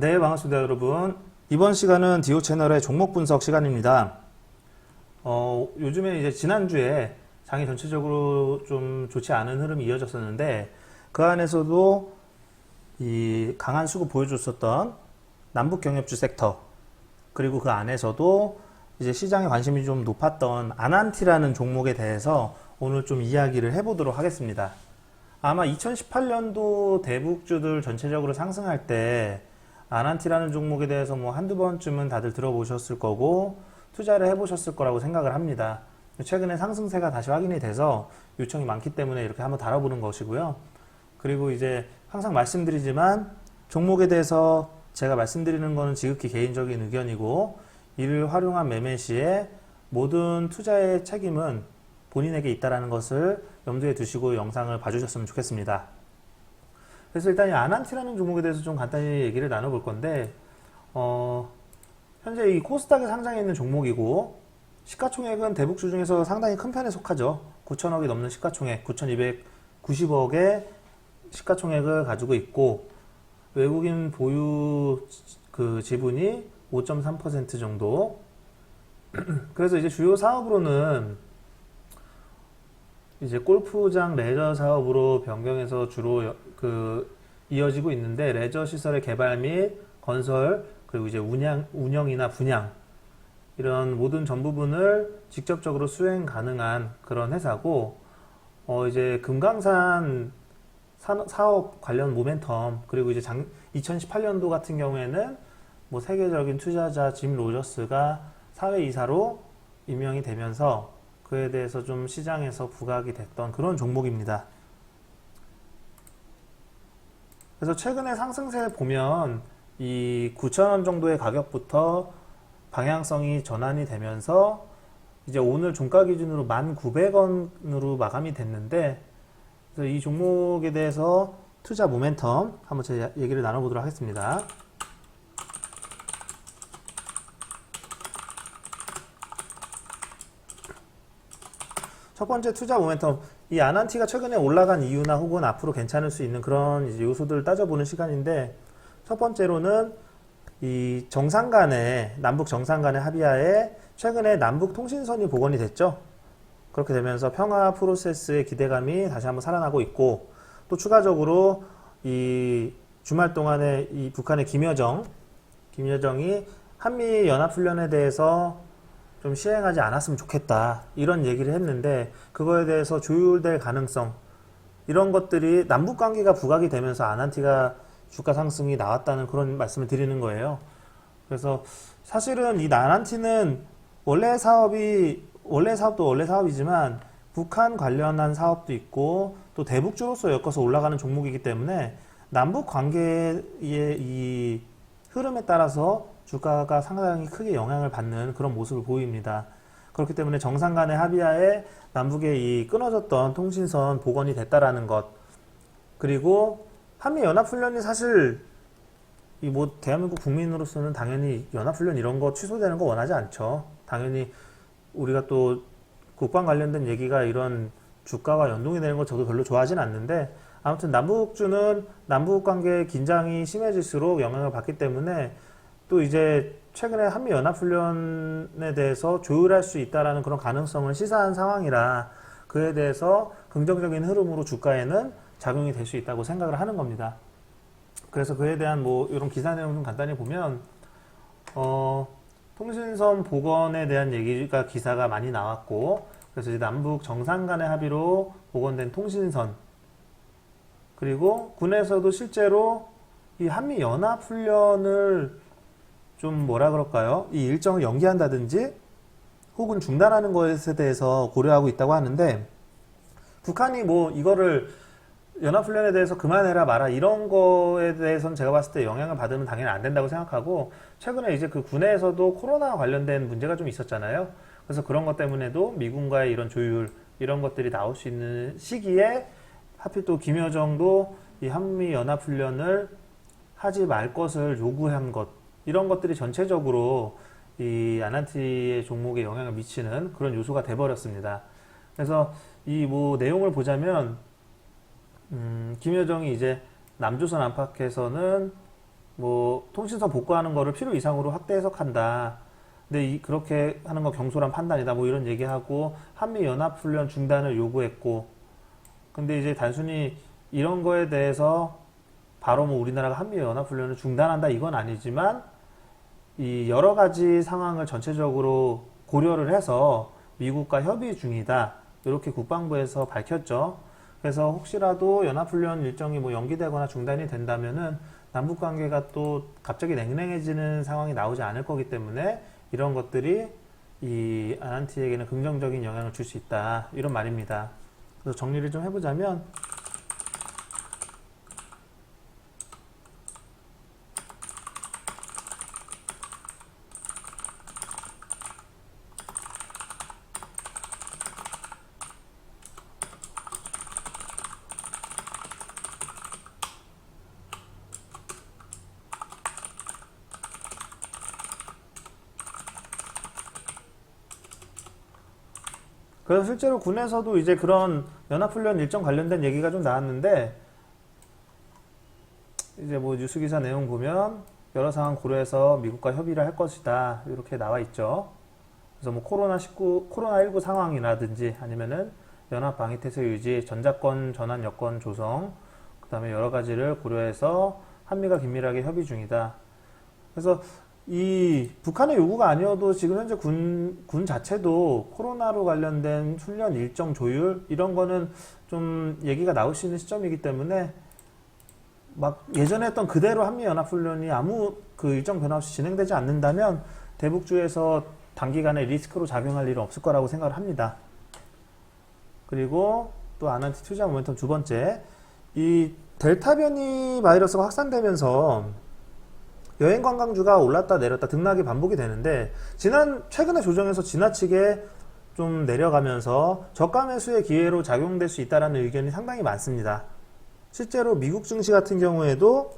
네, 반갑습니다, 여러분. 이번 시간은 디오 채널의 종목 분석 시간입니다. 어, 요즘에 이제 지난주에 장이 전체적으로 좀 좋지 않은 흐름이 이어졌었는데, 그 안에서도 이 강한 수급 보여줬었던 남북 경협주 섹터, 그리고 그 안에서도 이제 시장에 관심이 좀 높았던 아난티라는 종목에 대해서 오늘 좀 이야기를 해보도록 하겠습니다. 아마 2018년도 대북주들 전체적으로 상승할 때 아난티라는 종목에 대해서 뭐 한두 번쯤은 다들 들어보셨을 거고 투자를 해보셨을 거라고 생각을 합니다. 최근에 상승세가 다시 확인이 돼서 요청이 많기 때문에 이렇게 한번 다뤄보는 것이고요. 그리고 이제 항상 말씀드리지만 종목에 대해서 제가 말씀드리는 거는 지극히 개인적인 의견이고 이를 활용한 매매 시에 모든 투자의 책임은 본인에게 있다라는 것을 염두에 두시고 영상을 봐주셨으면 좋겠습니다. 그래서 일단 이 아난티라는 종목에 대해서 좀 간단히 얘기를 나눠볼 건데, 어, 현재 이 코스닥에 상장해 있는 종목이고, 시가총액은 대북주 중에서 상당히 큰 편에 속하죠. 9천억이 넘는 시가총액, 9,290억의 시가총액을 가지고 있고, 외국인 보유 그 지분이 5.3% 정도. 그래서 이제 주요 사업으로는 이제 골프장 레저 사업으로 변경해서 주로 여- 그 이어지고 있는데 레저 시설의 개발 및 건설 그리고 이제 운영 운영이나 분양 이런 모든 전 부분을 직접적으로 수행 가능한 그런 회사고 어 이제 금강산 산- 사업 관련 모멘텀 그리고 이제 장 2018년도 같은 경우에는 뭐 세계적인 투자자 짐 로저스가 사회 이사로 임명이 되면서 그에 대해서 좀 시장에서 부각이 됐던 그런 종목입니다. 그래서 최근에 상승세 보면 이 9,000원 정도의 가격부터 방향성이 전환이 되면서 이제 오늘 종가 기준으로 1,900원으로 마감이 됐는데 이 종목에 대해서 투자 모멘텀 한번 제가 얘기를 나눠보도록 하겠습니다. 첫 번째 투자 모멘텀 이 아난티가 최근에 올라간 이유나 혹은 앞으로 괜찮을 수 있는 그런 요소들을 따져보는 시간인데 첫 번째로는 이 정상 간의 남북 정상 간의 합의하에 최근에 남북 통신선이 복원이 됐죠. 그렇게 되면서 평화 프로세스의 기대감이 다시 한번 살아나고 있고 또 추가적으로 이 주말 동안에 이 북한의 김여정 김여정이 한미 연합훈련에 대해서 좀 시행하지 않았으면 좋겠다 이런 얘기를 했는데 그거에 대해서 조율될 가능성 이런 것들이 남북 관계가 부각이 되면서 아난티가 주가 상승이 나왔다는 그런 말씀을 드리는 거예요. 그래서 사실은 이 아난티는 원래 사업이 원래 사업도 원래 사업이지만 북한 관련한 사업도 있고 또 대북주로서 엮어서 올라가는 종목이기 때문에 남북 관계의 이 흐름에 따라서 주가가 상당히 크게 영향을 받는 그런 모습을 보입니다. 그렇기 때문에 정상 간의 합의하에 남북의 이 끊어졌던 통신선 복원이 됐다라는 것 그리고 한미 연합훈련이 사실 이 뭐 대한민국 국민으로서는 당연히 연합훈련 이런 거 취소되는 거 원하지 않죠. 당연히 우리가 또 국방 관련된 얘기가 이런 주가와 연동이 되는 거 저도 별로 좋아하진 않는데 아무튼 남북주는 남북 관계 긴장이 심해질수록 영향을 받기 때문에 또 이제 최근에 한미 연합훈련에 대해서 조율할 수 있다라는 그런 가능성을 시사한 상황이라 그에 대해서 긍정적인 흐름으로 주가에는 작용이 될 수 있다고 생각을 하는 겁니다. 그래서 그에 대한 뭐 이런 기사 내용 좀 간단히 보면 어, 통신선 복원에 대한 얘기가 기사가 많이 나왔고 그래서 이제 남북 정상 간의 합의로 복원된 통신선 그리고 군에서도 실제로 이 한미 연합 훈련을 좀 뭐라 그럴까요? 이 일정을 연기한다든지 혹은 중단하는 것에 대해서 고려하고 있다고 하는데 북한이 뭐 이거를 연합훈련에 대해서 그만해라 마라 이런 거에 대해서는 제가 봤을 때 영향을 받으면 당연히 안 된다고 생각하고 최근에 이제 그 군에서도 코로나 관련된 문제가 좀 있었잖아요. 그래서 그런 것 때문에도 미군과의 이런 조율 이런 것들이 나올 수 있는 시기에 하필 또 김여정도 이 한미 연합훈련을 하지 말 것을 요구한 것 이런 것들이 전체적으로 이 아난티의 종목에 영향을 미치는 그런 요소가 돼버렸습니다. 그래서 이 뭐 내용을 보자면 음, 김여정이 이제 남조선 안팎에서는 뭐 통신선 복구하는 거를 필요 이상으로 확대 해석한다. 근데 이, 그렇게 하는 거 경솔한 판단이다. 뭐 이런 얘기하고 한미 연합 훈련 중단을 요구했고 근데 이제 단순히 이런 거에 대해서 바로 뭐 우리나라가 한미 연합 훈련을 중단한다 이건 아니지만 이 여러 가지 상황을 전체적으로 고려를 해서 미국과 협의 중이다. 이렇게 국방부에서 밝혔죠. 그래서 혹시라도 연합훈련 일정이 뭐 연기되거나 중단이 된다면은 남북 관계가 또 갑자기 냉랭해지는 상황이 나오지 않을 거기 때문에 이런 것들이 이 아난티에게는 긍정적인 영향을 줄 수 있다. 이런 말입니다. 그래서 정리를 좀 해보자면 그래서 실제로 군에서도 이제 그런 연합훈련 일정 관련된 얘기가 좀 나왔는데 이제 뭐 뉴스 기사 내용 보면 여러 상황 고려해서 미국과 협의를 할 것이다 이렇게 나와 있죠. 그래서 뭐 코로나 19 코로나 19 상황이라든지 아니면은 연합 방위 태세 유지, 전자권 전환 여건 조성, 그다음에 여러 가지를 고려해서 한미가 긴밀하게 협의 중이다. 그래서 이 북한의 요구가 아니어도 지금 현재 군, 군 자체도 코로나로 관련된 훈련 일정 조율 이런 거는 좀 얘기가 나올 수 있는 시점이기 때문에 막 예전에 했던 그대로 한미연합훈련이 아무 그 일정 변화 없이 진행되지 않는다면 대북주에서 단기간에 리스크로 작용할 일은 없을 거라고 생각을 합니다. 그리고 또 아난티 투자 모멘텀 두 번째 이 델타 변이 바이러스가 확산되면서 여행 관광주가 올랐다 내렸다 등락이 반복이 되는데 지난 최근에 조정에서 지나치게 좀 내려가면서 저가 매수의 기회로 작용될 수 있다라는 의견이 상당히 많습니다. 실제로 미국 증시 같은 경우에도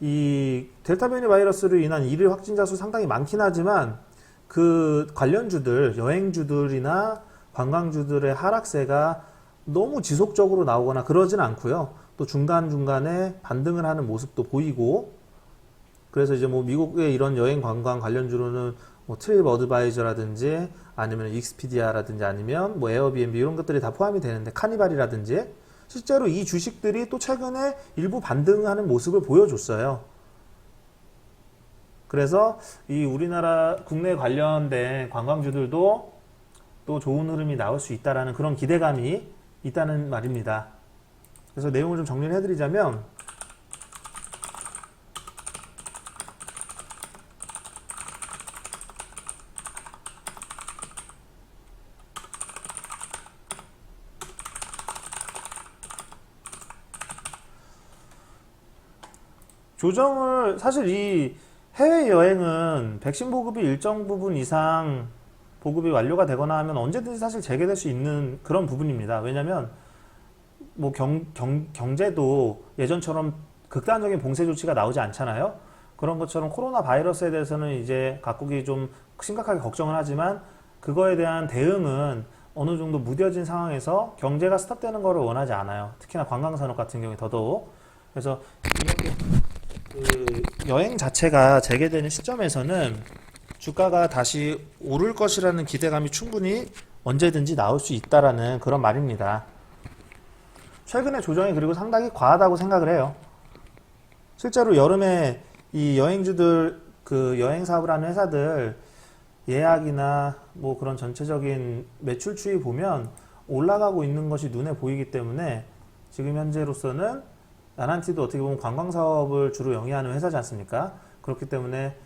이 델타 변이 바이러스로 인한 일일 확진자 수 상당히 많긴 하지만 그 관련주들 여행주들이나 관광주들의 하락세가 너무 지속적으로 나오거나 그러진 않고요. 또 중간중간에 반등을 하는 모습도 보이고 그래서 이제 뭐 미국의 이런 여행 관광 관련주로는 뭐 트립 어드바이저라든지 아니면 익스피디아라든지 아니면 뭐 에어비앤비 이런 것들이 다 포함이 되는데 카니발이라든지 실제로 이 주식들이 또 최근에 일부 반등하는 모습을 보여줬어요. 그래서 이 우리나라 국내 관련된 관광주들도 또 좋은 흐름이 나올 수 있다라는 그런 기대감이 있다는 말입니다. 그래서 내용을 좀 정리를 해드리자면 조정을 사실 이 해외 여행은 백신 보급이 일정 부분 이상 보급이 완료가 되거나 하면 언제든지 사실 재개될 수 있는 그런 부분입니다. 왜냐하면 뭐 경, 경, 경제도 예전처럼 극단적인 봉쇄 조치가 나오지 않잖아요. 그런 것처럼 코로나 바이러스에 대해서는 이제 각국이 좀 심각하게 걱정을 하지만 그거에 대한 대응은 어느 정도 무뎌진 상황에서 경제가 스탑되는 것을 원하지 않아요. 특히나 관광산업 같은 경우에 더더욱. 그래서 이렇게 그 여행 자체가 재개되는 시점에서는 주가가 다시 오를 것이라는 기대감이 충분히 언제든지 나올 수 있다라는 그런 말입니다. 최근에 조정이 그리고 상당히 과하다고 생각을 해요. 실제로 여름에 이 여행주들 그 여행 사업을 하는 회사들 예약이나 뭐 그런 전체적인 매출 추이 보면 올라가고 있는 것이 눈에 보이기 때문에 지금 현재로서는 나란티도 어떻게 보면 관광 사업을 주로 영위하는 회사지 않습니까? 그렇기 때문에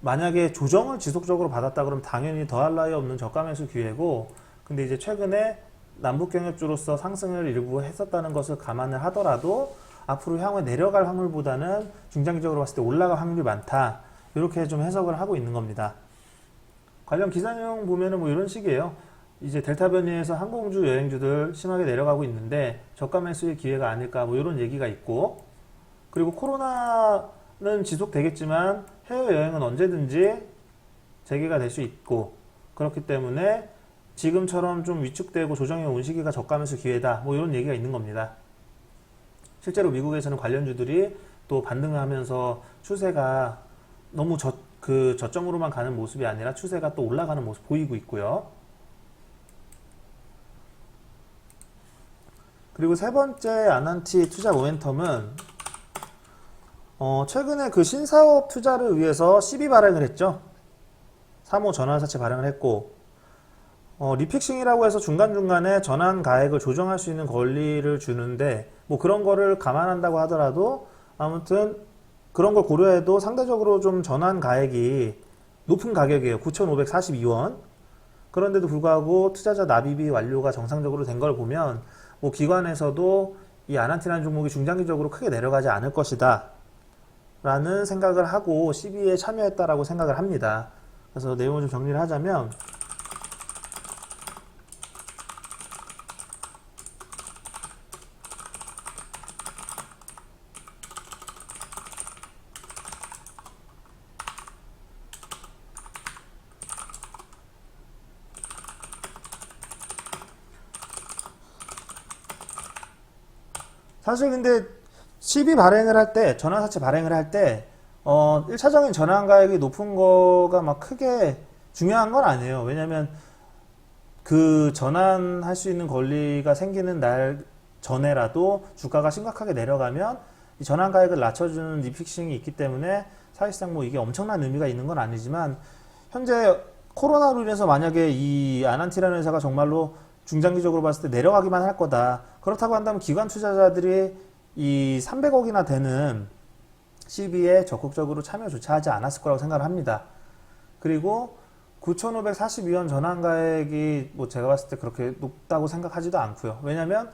만약에 조정을 지속적으로 받았다 그러면 당연히 더할 나위 없는 저가 매수 기회고 근데 이제 최근에 남북 경협주로서 상승을 일부 했었다는 것을 감안을 하더라도 앞으로 향후에 내려갈 확률보다는 중장기적으로 봤을 때 올라갈 확률이 많다. 이렇게 좀 해석을 하고 있는 겁니다. 관련 기사 내용 보면은 뭐 이런 식이에요. 이제 델타 변이에서 항공주 여행주들 심하게 내려가고 있는데 저가 매수의 기회가 아닐까 뭐 이런 얘기가 있고 그리고 코로나는 지속되겠지만 해외 여행은 언제든지 재개가 될 수 있고 그렇기 때문에 지금처럼 좀 위축되고 조정이 온 시기가 저가 매수 기회다 뭐 이런 얘기가 있는 겁니다. 실제로 미국에서는 관련주들이 또 반등하면서 추세가 너무 저, 그 저점으로만 가는 모습이 아니라 추세가 또 올라가는 모습 보이고 있고요. 그리고 세 번째 아난티 투자 모멘텀은 어, 최근에 그 신사업 투자를 위해서 12 발행을 했죠. 3호 전환사채 발행을 했고 어, 리픽싱이라고 해서 중간중간에 전환 가액을 조정할 수 있는 권리를 주는데 뭐 그런 거를 감안한다고 하더라도 아무튼 그런 걸 고려해도 상대적으로 좀 전환 가액이 높은 가격이에요. 9,542원. 그런데도 불구하고 투자자 납입이 완료가 정상적으로 된 걸 보면 뭐 기관에서도 이 아난티라는 종목이 중장기적으로 크게 내려가지 않을 것이다. 라는 생각을 하고 CB에 참여했다라고 생각을 합니다. 그래서 내용을 좀 정리를 하자면 사실 근데 12 발행을 할 때, 전환사채 발행을 할 때, 어, 1차적인 전환 가액이 높은 거가 막 크게 중요한 건 아니에요. 왜냐면 그 전환할 수 있는 권리가 생기는 날 전에라도 주가가 심각하게 내려가면 이 전환 가액을 낮춰주는 리픽싱이 있기 때문에 사실상 뭐 이게 엄청난 의미가 있는 건 아니지만 현재 코로나로 인해서 만약에 이 아난티라는 회사가 정말로 중장기적으로 봤을 때 내려가기만 할 거다. 그렇다고 한다면 기관 투자자들이 이 300억이나 되는 CB에 적극적으로 참여조차 하지 않았을 거라고 생각을 합니다. 그리고 9,542원 전환가액이 뭐 제가 봤을 때 그렇게 높다고 생각하지도 않고요. 왜냐면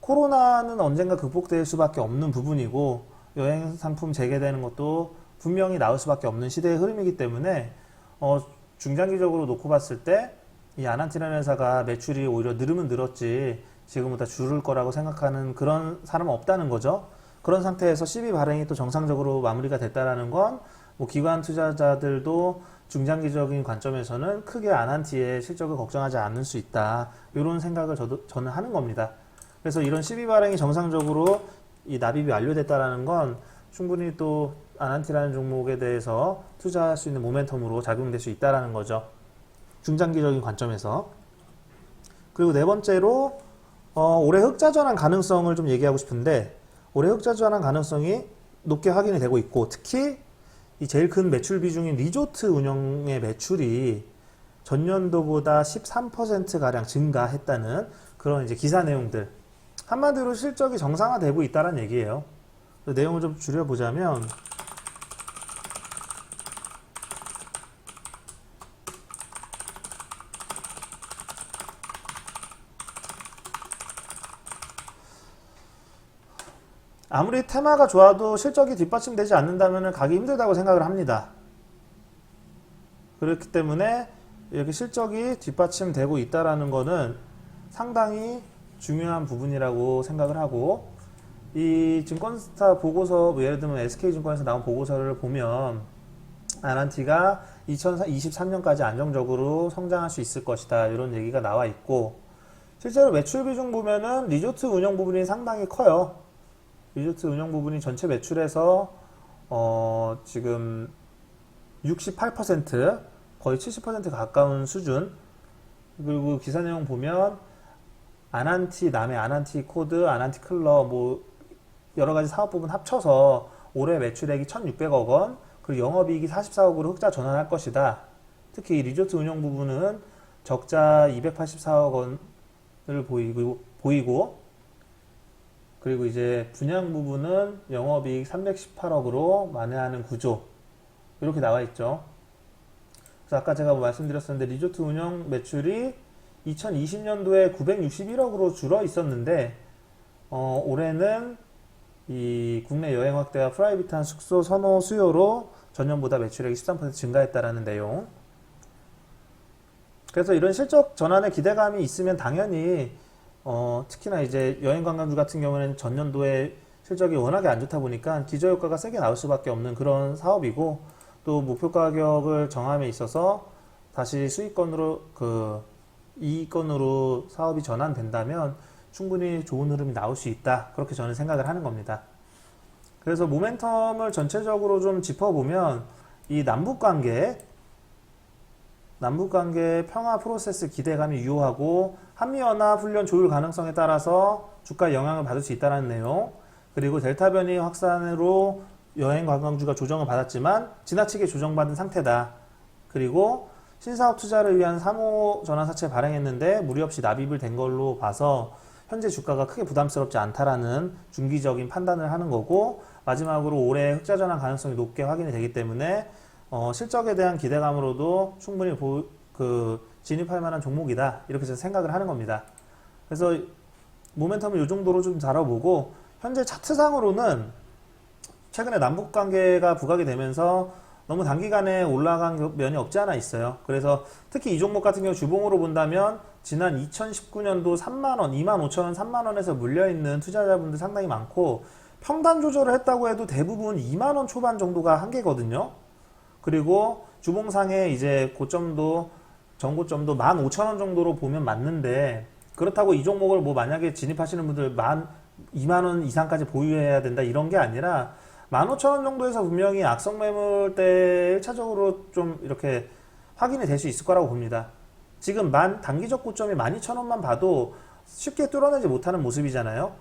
코로나는 언젠가 극복될 수밖에 없는 부분이고 여행 상품 재개되는 것도 분명히 나올 수밖에 없는 시대의 흐름이기 때문에 어, 중장기적으로 놓고 봤을 때 이 아난티라는 회사가 매출이 오히려 늘으면 늘었지 지금보다 줄을 거라고 생각하는 그런 사람은 없다는 거죠. 그런 상태에서 12 발행이 또 정상적으로 마무리가 됐다라는 건 뭐 기관 투자자들도 중장기적인 관점에서는 크게 아난티의 실적을 걱정하지 않을 수 있다. 이런 생각을 저도, 저는 하는 겁니다. 그래서 이런 12 발행이 정상적으로 이 납입이 완료됐다라는 건 충분히 또 아난티라는 종목에 대해서 투자할 수 있는 모멘텀으로 작용될 수 있다라는 거죠. 중장기적인 관점에서. 그리고 네 번째로 어, 올해 흑자 전환 가능성을 좀 얘기하고 싶은데 올해 흑자 전환 가능성이 높게 확인이 되고 있고 특히 이 제일 큰 매출 비중인 리조트 운영의 매출이 전년도보다 13%가량 증가했다는 그런 이제 기사 내용들. 한마디로 실적이 정상화되고 있다는 얘기예요. 그 내용을 좀 줄여보자면, 아무리 테마가 좋아도 실적이 뒷받침되지 않는다면 가기 힘들다고 생각을 합니다. 그렇기 때문에 이렇게 실적이 뒷받침되고 있다라는 거는 상당히 중요한 부분이라고 생각을 하고 이 증권스타 보고서 뭐 예를 들면 SK증권에서 나온 보고서를 보면 아난티가 2023년까지 안정적으로 성장할 수 있을 것이다 이런 얘기가 나와 있고 실제로 매출 비중 보면은 리조트 운영 부분이 상당히 커요. 리조트 운영 부분이 전체 매출에서 어 지금 68% 거의 70% 가까운 수준 그리고 기사 내용 보면 아난티 남해 아난티 코드 아난티 클럽 뭐 여러 가지 사업 부분 합쳐서 올해 매출액이 1,600억 원 그리고 영업이익이 44억으로 흑자 전환할 것이다. 특히 이 리조트 운영 부분은 적자 284억 원을 보이고 보이고 그리고 이제 분양 부분은 영업이익 318억으로 만회하는 구조 이렇게 나와 있죠. 그래서 아까 제가 뭐 말씀드렸었는데 리조트 운영 매출이 2020년도에 961억으로 줄어 있었는데 어, 올해는 이 국내 여행 확대와 프라이빗한 숙소 선호 수요로 전년보다 매출액이 13% 증가했다라는 내용. 그래서 이런 실적 전환의 기대감이 있으면 당연히 어, 특히나 이제 여행 관광주 같은 경우에는 전년도에 실적이 워낙에 안 좋다 보니까 기저 효과가 세게 나올 수밖에 없는 그런 사업이고 또 목표 가격을 정함에 있어서 다시 수익권으로 그 이익권으로 사업이 전환된다면 충분히 좋은 흐름이 나올 수 있다. 그렇게 저는 생각을 하는 겁니다. 그래서 모멘텀을 전체적으로 좀 짚어보면 이 남북 관계, 남북 관계 평화 프로세스 기대감이 유효하고 한미 연합 훈련 조율 가능성에 따라서 주가에 영향을 받을 수 있다는 내용. 그리고 델타 변이 확산으로 여행 관광주가 조정을 받았지만 지나치게 조정받은 상태다. 그리고 신사업 투자를 위한 사모 전환 사채 발행했는데 무리 없이 납입을 된 걸로 봐서 현재 주가가 크게 부담스럽지 않다라는 중기적인 판단을 하는 거고 마지막으로 올해 흑자 전환 가능성이 높게 확인이 되기 때문에 어, 실적에 대한 기대감으로도 충분히 보- 그 진입할 만한 종목이다 이렇게 저는 생각을 하는 겁니다. 그래서 모멘텀을 이 정도로 좀 다뤄보고 현재 차트상으로는 최근에 남북 관계가 부각이 되면서 너무 단기간에 올라간 면이 없지 않아 있어요. 그래서 특히 이 종목 같은 경우 주봉으로 본다면 지난 2019년도 3만원, 2만 5천원, 3만원에서 물려있는 투자자분들 상당히 많고 평단 조절을 했다고 해도 대부분 2만원 초반 정도가 한계거든요. 그리고 주봉상에 이제 고점도 전고점도 15,000원 정도로 보면 맞는데 그렇다고 이 종목을 뭐 만약에 진입하시는 분들 만 2만 원 이상까지 보유해야 된다 이런 게 아니라 15,000원 정도에서 분명히 악성 매물대 1차적으로 좀 이렇게 확인이 될 수 있을 거라고 봅니다. 지금 만 단기적 고점이 12,000원만 봐도 쉽게 뚫어내지 못하는 모습이잖아요.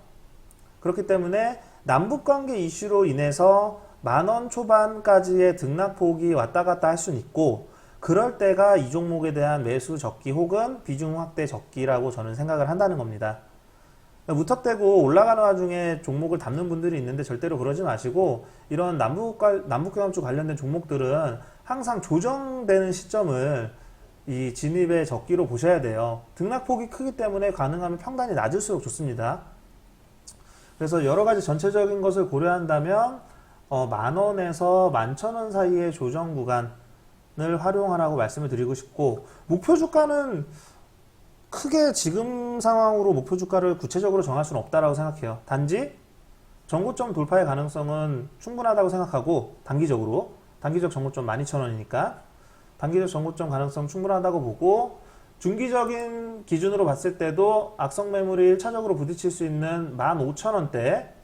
그렇기 때문에 남북 관계 이슈로 인해서 만 원 초반까지의 등락폭이 왔다 갔다 할 수는 있고 그럴 때가 이 종목에 대한 매수 적기 혹은 비중 확대 적기라고 저는 생각을 한다는 겁니다. 무턱대고 올라가는 와중에 종목을 담는 분들이 있는데 절대로 그러지 마시고 이런 남북 남북경합주 관련된 종목들은 항상 조정되는 시점을 이 진입의 적기로 보셔야 돼요. 등락폭이 크기 때문에 가능하면 평단이 낮을수록 좋습니다. 그래서 여러 가지 전체적인 것을 고려한다면 어, 만 원에서 만천 원 사이의 조정 구간을 활용하라고 말씀을 드리고 싶고 목표 주가는 크게 지금 상황으로 목표 주가를 구체적으로 정할 수는 없다라고 생각해요. 단지 정고점 돌파의 가능성은 충분하다고 생각하고 단기적으로 단기적 정고점 12,000원이니까 단기적 정고점 가능성 충분하다고 보고 중기적인 기준으로 봤을 때도 악성 매물이 1차적으로 부딪힐 수 있는 15,000원대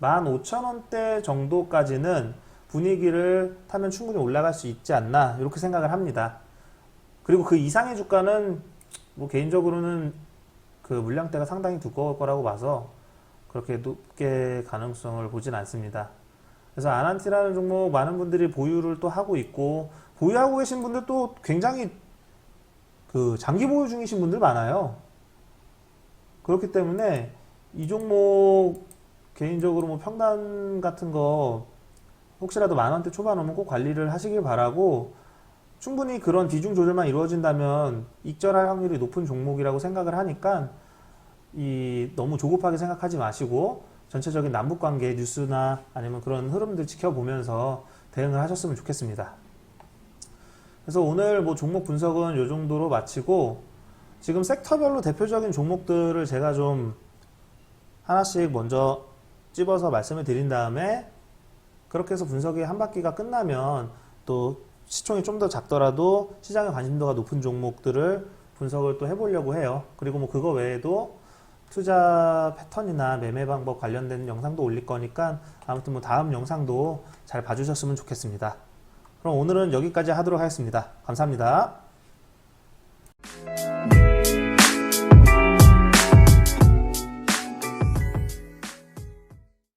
15,000원대 정도까지는 분위기를 타면 충분히 올라갈 수 있지 않나 이렇게 생각을 합니다. 그리고 그 이상의 주가는 뭐 개인적으로는 그 물량대가 상당히 두꺼울 거라고 봐서 그렇게 높게 가능성을 보진 않습니다. 그래서 아난티라는 종목 많은 분들이 보유를 또 하고 있고 보유하고 계신 분들 또 굉장히 그 장기 보유 중이신 분들 많아요. 그렇기 때문에 이 종목 개인적으로 뭐 평단 같은 거 혹시라도 만 원대 초반 오면 꼭 관리를 하시길 바라고 충분히 그런 비중 조절만 이루어진다면 익절할 확률이 높은 종목이라고 생각을 하니까 이 너무 조급하게 생각하지 마시고 전체적인 남북 관계 뉴스나 아니면 그런 흐름들 지켜보면서 대응을 하셨으면 좋겠습니다. 그래서 오늘 뭐 종목 분석은 이 정도로 마치고 지금 섹터별로 대표적인 종목들을 제가 좀 하나씩 먼저 찝어서 말씀을 드린 다음에 그렇게 해서 분석이 한 바퀴가 끝나면 또 시총이 좀 더 작더라도 시장의 관심도가 높은 종목들을 분석을 또 해보려고 해요. 그리고 뭐 그거 외에도 투자 패턴이나 매매 방법 관련된 영상도 올릴 거니까 아무튼 뭐 다음 영상도 잘 봐주셨으면 좋겠습니다. 그럼 오늘은 여기까지 하도록 하겠습니다. 감사합니다.